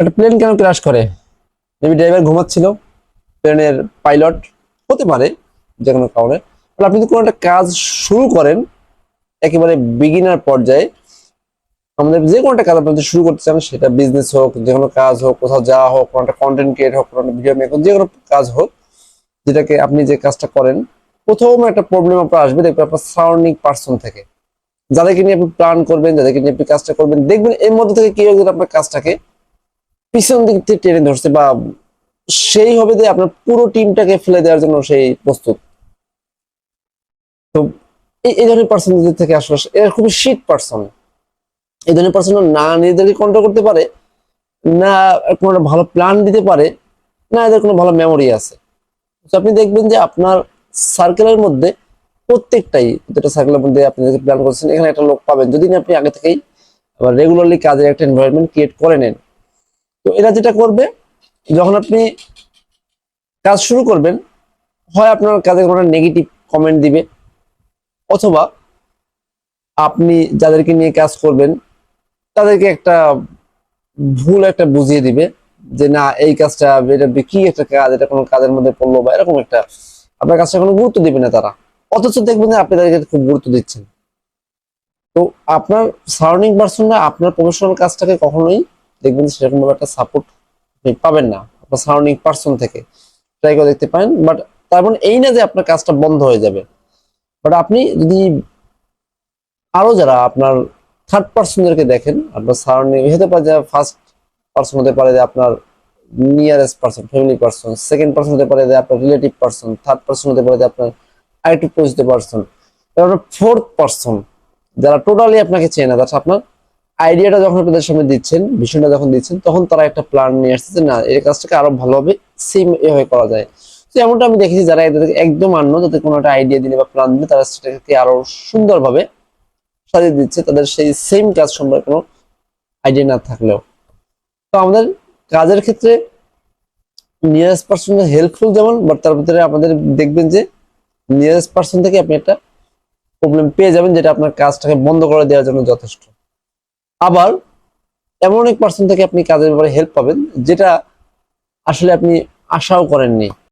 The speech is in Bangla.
একটা প্লেন কেন ক্রাশ করে? মেবি ড্রাইভার ঘুমাচ্ছিল প্লেনের পাইলট হতে পারে যে কোনো কারণে। আপনি যদি কোনো একটা কাজ শুরু করেন, একেবারে বিগিনার পর্যায়ে, আমাদের যে কোনো একটা কাজ আপনি শুরু করতে চান, সেটা বিজনেস হোক, যে কোনো কাজ হোক, কোথাও যাওয়া হোক, কোনো একটা কন্টেন্ট ক্রিয়েট হোক, কোনো ভিডিও মেক হোক, যে কোনো কাজ হোক, যেটাকে আপনি যে কাজটা করেন, প্রথম একটা প্রবলেম আপনার আসবে, দেখবেন আপনার সারাউন্ডিং পার্সন থেকে। যাদেরকে নিয়ে আপনি প্ল্যান করবেন, যাদেরকে নিয়ে আপনি কাজটা করবেন, দেখবেন এর মধ্যে থেকে কেউ একজন আপনার কাজটাকে পিছন দিক থেকে টেনে ধরছে বা সেই হবে যে আপনার পুরো টিমটাকে ফেলে দেওয়ার জন্য সেই প্রস্তুত। তো এই ধরনের পার্সন থেকে আসলে এরা খুবই শীত পার্সন এই ধরনের পার্সন না নিজেদেরকে কন্ট্রোল করতে পারে, না কোনো ভালো প্ল্যান দিতে পারে, না এদের কোনো ভালো মেমোরি আছে। তো আপনি দেখবেন যে আপনার সার্কেলের মধ্যে প্রত্যেকটাই দুটো সার্কেলের মধ্যে আপনি প্ল্যান করছেন, এখানে একটা লোক পাবেন। যদি আপনি আগে থেকেই রেগুলারলি কাজের একটা এনভায়রনমেন্ট ক্রিয়েট করে নেন তো এরা যেটা করবে, যখন আপনি কাজ শুরু করবেন, হয় আপনার কাজে কোনো নেগেটিভ কমেন্ট দিবে, অথবা আপনি যাদেরকে নিয়ে কাজ করবেন, তাদেরকে একটা ভুল একটা বুঝিয়ে দিবে যে, না, এই কাজটা, এটা কি একটা কাজ, এটা কোনো কাজের মধ্যে পড়ল বা এরকম একটা। আপনার কাজটা কোনো গুরুত্ব দিবে না তারা। অথচ দেখবেন যে, আপনি তাদেরকে খুব গুরুত্ব দিচ্ছেন। তো আপনার সারাউন্ডিং পার্সনরা আপনার প্রফেশনাল কাজটাকে কখনোই দেখবেন সেরকম ভাবে একটা সাপোর্ট আপনি পাবেন না, আপনার সারাউন্ডিং পার্সন থেকে। ট্রাই করে দেখতে পারেন বাট তার মানে এই না যে আপনার কাজটা বন্ধ হয়ে যাবে। বাট আপনি যদি আরও যারা আপনার থার্ড পার্সনদেরকে দেখেন, আপনার সারাউন্ডিং হতে পারে যে ফার্স্ট পার্সন হতে পারে যে আপনার nearest person family person second person হতে পারে যে আপনার রিলেটিভ পার্সন থার্ড পার্সন হতে পারে যে আপনার আরেকটু পরিচিত পার্সন আপনার ফোর্থ পার্সন যারা টোটালি আপনাকে চেনে না, that's আপনার আইডিয়াটা যখন আপনাদের সামনে দিচ্ছেন বিষয়টা যখন দিচ্ছেন, তখন তারা একটা প্ল্যান নিয়ে আসছে যে না এই কাজটাকে আরও ভালোভাবে সেম এভাবে করা যায়। তো এমনটা আমি দেখেছি যারা এদেরকে একদম আন্ন তাদের কোনো একটা আইডিয়া দিলে বা প্ল্যান দিলে তারা সেটাকে আরও সুন্দরভাবে সাজিয়ে দিচ্ছে, তাদের সেই সেম কাজ সম্পর্কে কোনো আইডিয়া না থাকলেও। তো আমাদের কাজের ক্ষেত্রে নিয়ারেস্ট পার্সন হেল্পফুল যেমন বাট তার ভিতরে আমাদের দেখবেন যে নিয়ারেস্ট পার্সন থেকে আপনি একটা প্রবলেম পেয়ে যাবেন, যেটা আপনার কাজটাকে বন্ধ করে দেওয়ার জন্য যথেষ্ট। আবার এমন এক পার্সন থেকে আপনি কাজের ব্যাপারে হেল্প পাবেন, যেটা আসলে আপনি আশাও করেননি।